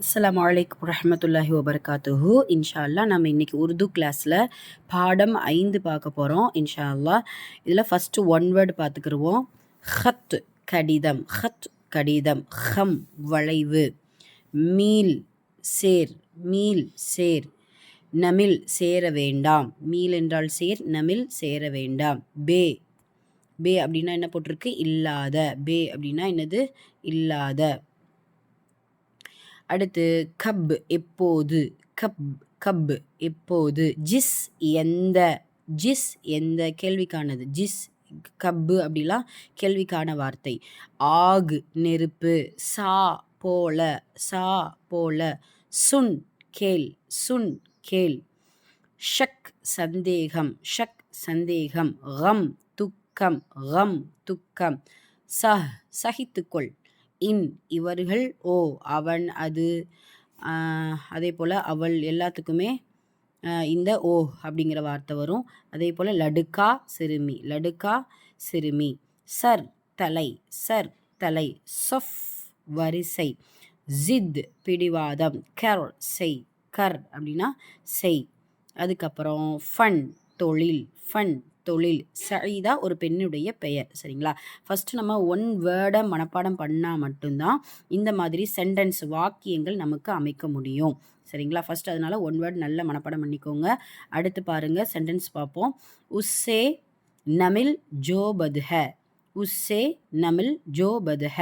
அஸ்லாம் வலைக்கம் ரஹமத்துல்லாஹி வபர்காத்துஹு இன்ஷா அல்லாஹ் நம்ம இன்றைக்கி உருது கிளாஸில் பாடம் ஐந்து பார்க்க போகிறோம் இன்ஷா அல்லாஹ் இதில் ஃபஸ்ட்டு ஒன் வேர்டு பார்த்துக்கிருவோம். ஹத் கடிதம். ஹத் கடிதம். ஹம் வளைவு. மீல் சேர். மீல் சேர். நமில் சேர வேண்டாம். மீல் என்றால் சேர் நமில் சேர வேண்டாம். பே. பே அப்படின்னா என்ன போட்டிருக்கு? இல்லாத. பே அப்படின்னா என்னது? இல்லாத. அடுத்து கப் எப்போது? கப் கப் எப்போது? ஜிஸ் எந்த ஜிஸ் எந்த கேள்விக்கானது? ஜிஸ் கப்பு அப்படிலாம் கேள்விக்கான வார்த்தை. ஆகு நெருப்பு சா போல சா போல சுன் கேள் சுன் கேள். ஷக் சந்தேகம் ஷக் சந்தேகம் கம் துக்கம் கம் துக்கம். சஹ் சகித்துக்கொள். இன் இவர்கள் ஓ அவன் அது அதே போல் அவள் எல்லாத்துக்குமே இந்த ஓ அப்படிங்கிற வார்த்தை வரும். அதே போல் லடுக்கா சிறுமி லடுக்கா சிறுமி சர் தலை சர் தலை சொஃப் வரிசை ஜித் பிடிவாதம் கர் செய் கர் அப்படின்னா செய். அதுக்கப்புறம் ஃபன் தொழில் ஃபன் தொழில். சைதா ஒரு பெண்ணுடைய பெயர். சரிங்களா? ஃபஸ்ட்டு நம்ம ஒன் வேர்டை மனப்பாடம் பண்ணால் மட்டும்தான் இந்த மாதிரி சென்டென்ஸ் வாக்கியங்கள் நமக்கு அமைக்க முடியும். சரிங்களா? ஃபஸ்ட் அதனால் ஒன் வேர்ட் நல்ல மனப்பாடம் பண்ணிக்கோங்க. அடுத்து பாருங்கள் சென்டென்ஸ் பார்ப்போம். உஸ்ஸே நமில் ஜோபதுஹ. உஸ்ஸே நமில் ஜோ பதுஹ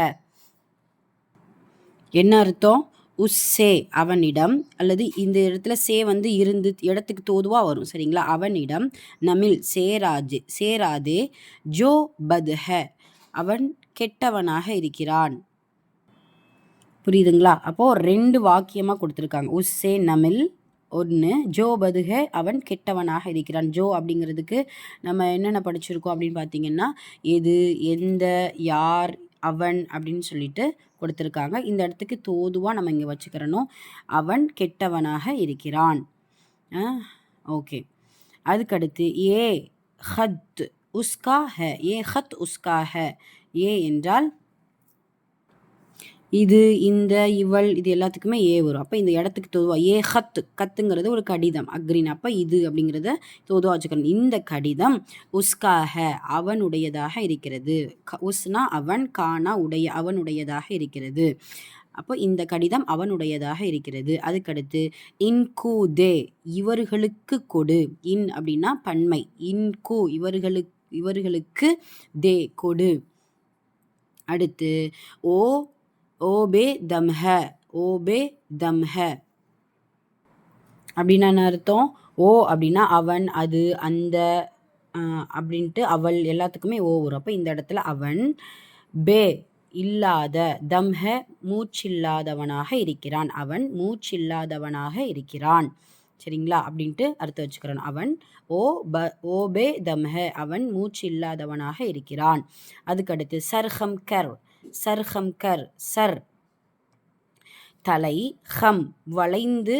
என்ன அர்த்தம்? உஸ்ஸே அவனிடம் அல்லது இந்த இடத்துல சே வந்து இருந்து இடத்துக்கு தோதுவாக வரும் சரிங்களா? அவனிடம் நமில் சேராஜு சேராதே ஜோ பத்ஹ அவன் கெட்டவனாக இருக்கிறான். புரியுதுங்களா? அப்போது ரெண்டு வாக்கியமாக கொடுத்துருக்காங்க. உஸ்ஸே நமில் ஒன்று ஜோ பதுக அவன் கெட்டவனாக இருக்கிறான். ஜோ அப்படிங்கிறதுக்கு நம்ம என்னென்ன படிச்சிருக்கோம் அப்படின்னு பார்த்தீங்கன்னா எது எந்த யார் அவன் அப்படின்னு சொல்லிட்டு கொடுத்துருக்காங்க. இந்த இடத்துக்கு தோதுவாக நம்ம இங்கே வச்சுக்கிறணும். அவன் கெட்டவனாக இருக்கிறான். ஓகே. அதுக்கடுத்து ஏ ஹத் உஸ்கா ஹ ஏ ஹத் உஸ்கா ஹ ஏ என்றால் இது இந்த இவள் இது எல்லாத்துக்குமே ஏ வரும். அப்போ இந்த இடத்துக்கு தோதுவா ஏ ஹத்து கத்துங்கிறது ஒரு கடிதம். அக்ரின் அப்போ இது அப்படிங்கிறத தோதுவா வச்சுக்கணும். இந்த கடிதம் உஸ்காக அவனுடையதாக இருக்கிறது. உஸ்னா அவன் கானா உடைய அவனுடையதாக இருக்கிறது. அப்போ இந்த கடிதம் அவனுடையதாக இருக்கிறது. அதுக்கடுத்து இன்கு தே இவர்களுக்கு கொடு. இன் அப்படின்னா பன்மை. இன்கூ இவர்களுக்கு இவர்களுக்கு தே கொடு. அடுத்து ஓ ஓபே தம்ஹ ஓபே தம்ஹ. அப்படின்னா என்ன அர்த்தம்? ஓ அப்படின்னா அவன் அது அந்த அப்படின்ட்டு அவள் எல்லாத்துக்குமே ஓ வரும். அப்போ இந்த இடத்துல அவன் பே இல்லாத தம்ஹ மூச்சில்லாதவனாக இருக்கிறான். அவன் மூச்சில்லாதவனாக இருக்கிறான். சரிங்களா? அப்படின்ட்டு அர்த்தம் வச்சுக்கிறான் அவன் ஓ ப ஓபே தம்ஹ அவன் மூச்சு இல்லாதவனாக இருக்கிறான் அதுக்கடுத்து சர்ஹம் கர். சர்ஹம் கர் சர். தலை ஹம் வளைந்து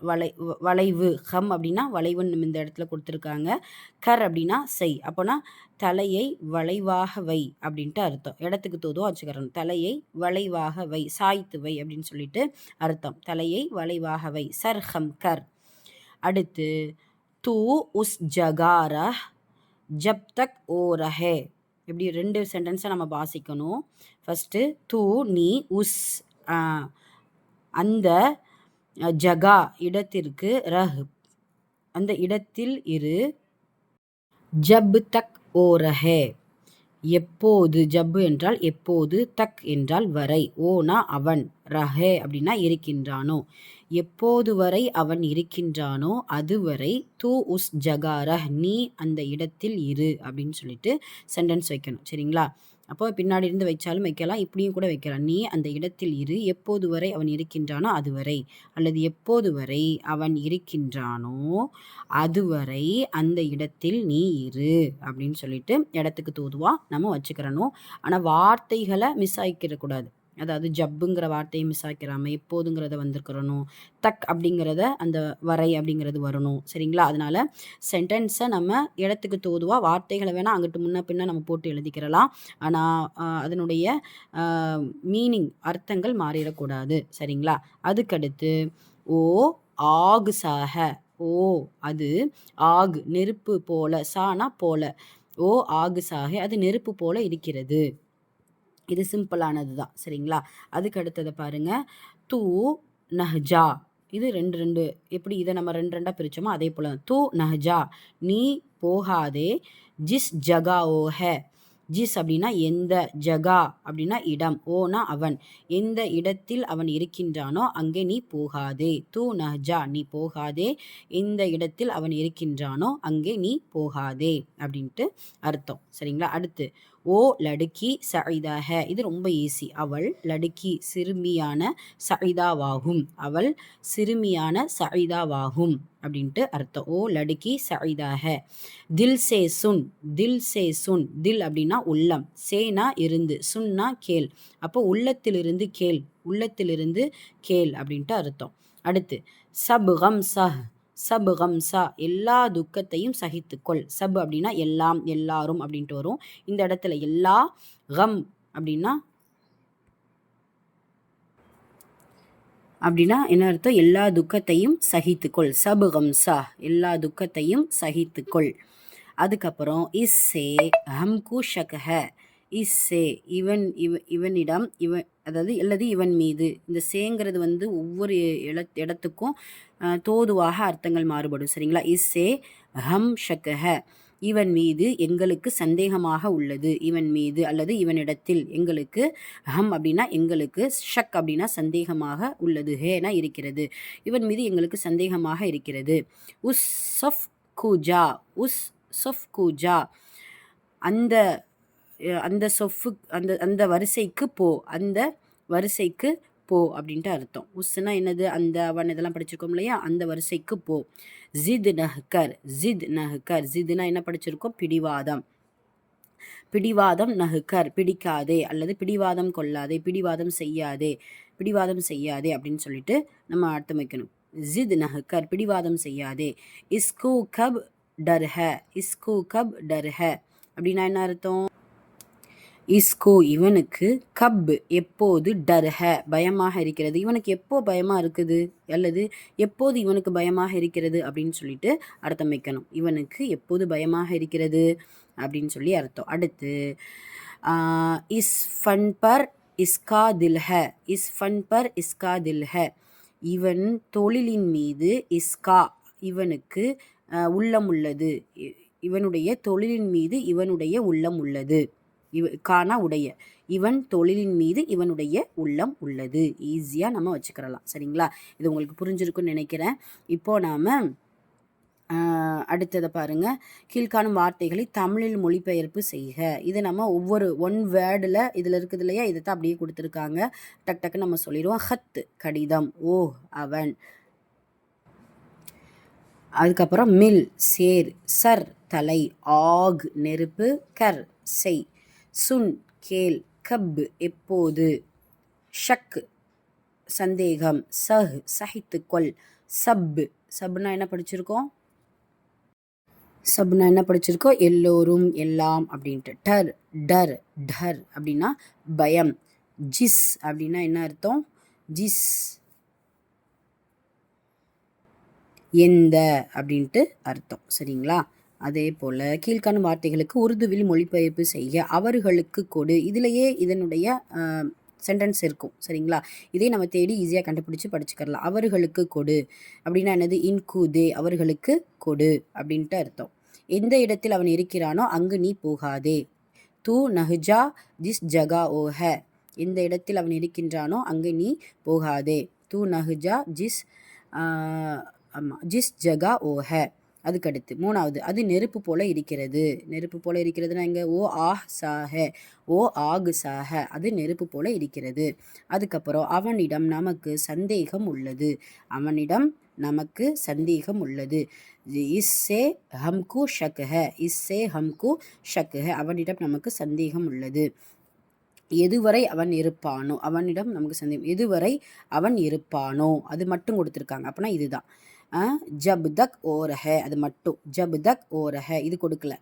வளை வளைவு. ஹம் அப்படின்னா வளைவுன்னு நம்ம இந்த இடத்துல கொடுத்துருக்காங்க. கர் அப்படின்னா செய். அப்போனா தலையை வளைவாக வை அப்படின்ட்டு அர்த்தம். இடத்துக்கு தோதும் வச்சுக்கிறோம் தலையை வளைவாக வை சாய்த்து வை அப்படின்னு சொல்லிட்டு அர்த்தம். தலையை வளைவாக வை. சர் ஹம் கர். அடுத்து தூ உஸ் ஜகார ஜப் தக் ஓ ரஹே இப்படி ரெண்டு சென்டென்ஸை நம்ம வாசிக்கணும்? ஃபஸ்ட்டு தூ நீ உஸ் அந்த ஜகா இடத்திற்கு ரஹ். அந்த இடத்தில் இரு. ஜப் தக் ஓ ரஹே எப்போது ஜப்பு என்றால் எப்போது தக் என்றால் வரை. ஓனா அவன். ரஹே அப்படின்னா இருக்கின்றானோ? எப்போது வரை அவன் இருக்கின்றானோ அதுவரை தூ உஸ் ஜகாரஹ் நீ அந்த இடத்தில் இரு அப்படின்னு சொல்லிட்டு சென்டென்ஸ் வைக்கணும். சரிங்களா? அப்போ பின்னாடி இருந்து வைச்சாலும் வைக்கலாம் இப்படியும் கூட வைக்கலாம். நீ அந்த இடத்தில் இரு எப்போது வரை அவன் இருக்கின்றானோ அதுவரை. அல்லது எப்போது வரை அவன் இருக்கின்றானோ அதுவரை அந்த இடத்தில் நீ இரு அப்படின்னு சொல்லிட்டு இடத்துக்கு தூதுவாக நம்ம வச்சுக்கிறணும். ஆனால் வார்த்தைகளை மிஸ் ஆகிக்கிடக்கூடாது அதாவது ஜப்புங்கிற வார்த்தையை மிஸ் ஆக்கிறாமல் எப்போதுங்கிறத வந்திருக்கிறணும். தக் அப்படிங்கிறத அந்த வரை அப்படிங்கிறது வரணும். சரிங்களா? அதனால சென்டென்ஸை நம்ம இடத்துக்கு தோதுவாக வார்த்தைகளை வேணால் அங்கிட்டு முன்ன பின்ன நம்ம போட்டு எழுதிக்கிறலாம். ஆனால் அதனுடைய மீனிங் அர்த்தங்கள் மாறிடக்கூடாது. சரிங்களா? அதுக்கடுத்து ஓ ஆகு சாக ஓ அது ஆகு நெருப்பு போல சானா போல. ஓ ஆகு சாக அது நெருப்பு போல இருக்கிறது. இது சிம்பிளானது தான் சரிங்களா? அதுக்கு அடுத்ததை பாருங்க தூ நஹ்ஜா. இது ரெண்டு ரெண்டு. எப்படி இதை நம்ம ரெண்டு ரெண்டாக பிரித்தோமோ அதே போல் தூ நஹ்ஜா. நீ போகாதே. ஜிஸ் ஜகா ஓ ஹே ஜிஸ் அப்படின்னா எந்த ஜகா அப்படின்னா இடம். ஓனா அவன். எந்த இடத்தில் அவன் இருக்கின்றானோ அங்கே நீ போகாதே. தூ நஹ்ஜா. நீ போகாதே. எந்த இடத்தில் அவன் இருக்கின்றானோ அங்கே நீ போகாதே. அப்படின்ட்டு அர்த்தம் சரிங்களா? அடுத்து ஓ லடுக்கி சைதாக இது ரொம்ப ஈஸி அவள் லடுக்கி சிறுமியான சைதாவாகும் அவள் சிறுமியான சைதாவாகும் அப்படின்ட்டு அர்த்தம். ஓ லடுக்கி சைதாக தில் சே சுன் தில் சே சுன். தில் அப்படின்னா உள்ளம். சேனா இருந்து சுன்னா கேள். அப்போ உள்ளத்திலிருந்து கேள் உள்ளத்திலிருந்து கேள் அப்படின்ட்டு அர்த்தம். அடுத்து சப் ஹம் சஹ் சப் ஹம்சா எல்லா துக்கத்தையும் சகித்துக்கொள். சப் அப்படின்னா எல்லாம் எல்லாரும் அப்படின்ட்டு வரும். இந்த இடத்துல எல்லா ஹம் அப்படின்னா அப்படின்னா என்ன அர்த்தம்? எல்லா துக்கத்தையும் சகித்துக்கொள். சப் ஹம்சா எல்லா துக்கத்தையும் சகித்துக்கொள். அதுக்கப்புறம் இஸ்ஸே ஹம்கு ஷகஹ. இஸ்ஸே இவன் இவ இவனிடம் இவன் அதாவது அல்லது இவன் மீது. இந்த சேங்கிறது வந்து ஒவ்வொரு இடத்துக்கும் தோதுவாக அர்த்தங்கள் மாறுபடும். சரிங்களா? இஸ்ஸே ஹம் ஷக்கஹ இவன் மீது எங்களுக்கு சந்தேகமாக உள்ளது. இவன் மீது அல்லது இவனிடத்தில் எங்களுக்கு ஹம் அப்படின்னா எங்களுக்கு ஷக் அப்படின்னா சந்தேகமாக உள்ளது. ஹேனா இருக்கிறது. இவன் மீது எங்களுக்கு சந்தேகமாக இருக்கிறது. உஸ் சஃப் கூஜா உஸ் சொஃப் கூஜா அந்த அந்த சொஃபு அந்த அந்த வரிசைக்கு போ அந்த வரிசைக்கு போ அப்படின்ட்டு அர்த்தம். உஸ்னா என்னது? அந்த அவன் இதெல்லாம் படிச்சிருக்கோம் இல்லையா? அந்த வரிசைக்கு போ. ஜித் நஹ்கர் ஜித் நஹ்கர். ஜித்னா என்ன படிச்சிருக்கோம்? பிடிவாதம். பிடிவாதம் நகுக்கர் பிடிக்காதே அல்லது பிடிவாதம் கொள்ளாதே பிடிவாதம் செய்யாதே பிடிவாதம் செய்யாதே அப்படின்னு சொல்லிட்டு நம்ம அர்த்தம் வைக்கணும். ஜித் நகுக்கர் பிடிவாதம் செய்யாதே. இஸ்கூ கப் டர்ஹ இஸ்கூ கப் டர்ஹ அப்படின்னா என்ன அர்த்தம்? இஸ்கோ இவனுக்கு கப் எப்போது டர்ஹ பயமாக இருக்கிறது. இவனுக்கு எப்போ பயமாக இருக்குது? அல்லது எப்போது இவனுக்கு பயமாக இருக்கிறது அப்படின்னு சொல்லிட்டு அர்த்தம் வைக்கணும். இவனுக்கு எப்போது பயமாக இருக்கிறது அப்படின்னு சொல்லி அர்த்தம். அடுத்து இஸ் ஃபன் பர் இஸ்கா தில்ஹ இஸ் ஃபன் பர் இஸ்கா தில்ஹ. இவன் தொழிலின் மீது இஸ்கா இவனுக்கு உள்ளம் உள்ளது. இவனுடைய தொழிலின் மீது இவனுடைய உள்ளம் உள்ளது. இவ காணா உடைய. இவன் தொழிலின் மீது இவனுடைய உள்ளம் உள்ளது. ஈஸியாக நம்ம வச்சுக்கிறலாம். சரிங்களா? இது உங்களுக்கு புரிஞ்சிருக்குன்னு நினைக்கிறேன். இப்போ நாம் அடுத்ததை பாருங்க. கீழ்காணும் வார்த்தைகளை தமிழில் மொழிபெயர்ப்பு செய்க. இது நம்ம ஒவ்வொரு ஒன் வேர்டில் இதில் இருக்குது இல்லையா? இதை தான் அப்படியே கொடுத்துருக்காங்க. டக் டக்கு நம்ம சொல்லிடுவோம். ஹத் கடிதம். ஓ அவன். அதுக்கப்புறம் மில் சேர் சர் தலை. ஆக் நெருப்பு கர் செய். சுன் கேள் கப் எப்போது? ஷக் சந்தேகம் சஹ் சகித்துக்கொள் சப் சப்னா என்ன படிச்சிருக்கோம்? சப்னா என்ன படிச்சிருக்கோம்? எல்லோரும் எல்லாம் அப்படின்ட்டு. டர் டர் டர் அப்படின்னா பயம். ஜிஸ் அப்படின்னா என்ன அர்த்தம்? ஜிஸ். எந்த அப்படின்ட்டு அர்த்தம். சரிங்களா? அதே போல் கீழ்காணும் வார்த்தைகளுக்கு உருதுவில் மொழிபெயர்ப்பு செய்ய அவர்களுக்கு கொடு. இதிலேயே இதனுடைய சென்டென்ஸ் இருக்கும். சரிங்களா? இதே நம்ம தேடி ஈஸியாக கண்டுபிடிச்சி படிச்சுக்கலாம் அவர்களுக்கு கொடு. அப்படின்னா என்னது? இன்கூதே அவர்களுக்கு கொடு அப்படின்ட்டு அர்த்தம். எந்த இடத்தில் அவன் இருக்கிறானோ அங்கு நீ போகாதே. தூ நஹ்ஜா ஜிஸ் ஜகா ஓஹ எந்த இடத்தில் அவன் இருக்கின்றானோ அங்கு நீ போகாதே. தூ நஹ்ஜா ஜிஸ் ஆமாம் ஜிஸ் ஜகா ஓஹ அதுக்கடுத்து. மூணாவது அது நெருப்பு போல இருக்கிறது. நெருப்பு போல இருக்கிறதுனா இங்கே ஓ ஆஹ் சாஹ ஓ ஆகு சாஹ அது நெருப்பு போல இருக்கிறது. அதுக்கப்புறம் அவனிடம் நமக்கு சந்தேகம் உள்ளது. அவனிடம் நமக்கு சந்தேகம் உள்ளது. இஸ்ஸே ஹம்கு ஷக்ஹ இஸ்ஸே ஹம்கு ஷக்ஹ அவனிடம் நமக்கு சந்தேகம் உள்ளது. எதுவரை அவன் இருப்பானோ? அவனிடம் நமக்கு சந்தேகம். எதுவரை அவன் இருப்பானோ? அது மட்டும் கொடுத்துருக்காங்க. அப்படின்னா இதுதான். ஜப் தக் ஓரஹ அது மட்டும். ஜப் தக் ஓரஹ இது கொடுக்கல.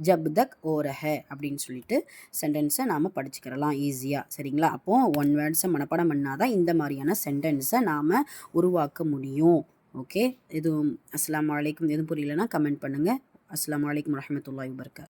ஜப் தக் ஓரஹ அப்படின்னு சொல்லிட்டு சென்டென்ஸை நாம் படிச்சுக்கிறலாம் ஈஸியாக சரிங்களா? அப்போது ஒன் வேர்ட்ஸை மனப்பாடம் பண்ணால் தான் இந்த மாதிரியான சென்டென்ஸை நாம் உருவாக்க முடியும். ஓகே எதுவும் அஸ்லாம் வலைக்கும் எதுவும் புரியலன்னா கமெண்ட் பண்ணுங்கள் அஸ்லாம் வலைக்கம் வரமத்துல்லாய் வபர்கா